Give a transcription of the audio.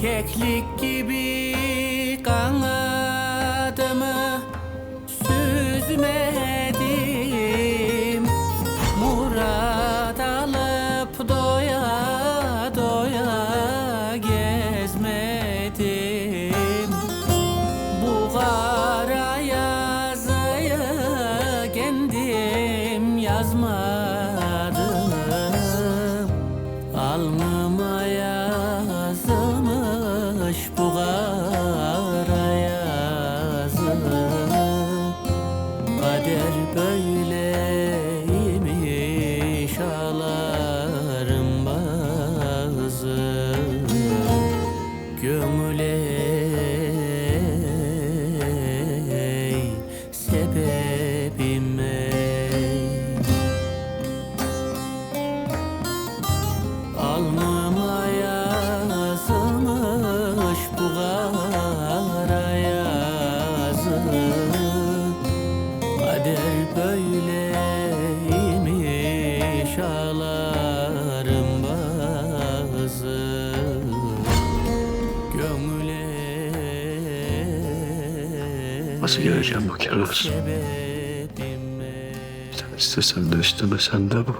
Keklik gibi kanadımı süzmedim. Murat alıp doya doya gezmedim. Bu kara yazıyı kendim yazmadım. Alnıma Kader böyleymiş ağlarım bazı Gömüley sebebim ey ağlarım bazı Gömüle Nasıl göreceğim bu ey. Sen istesen de istemesen de bu.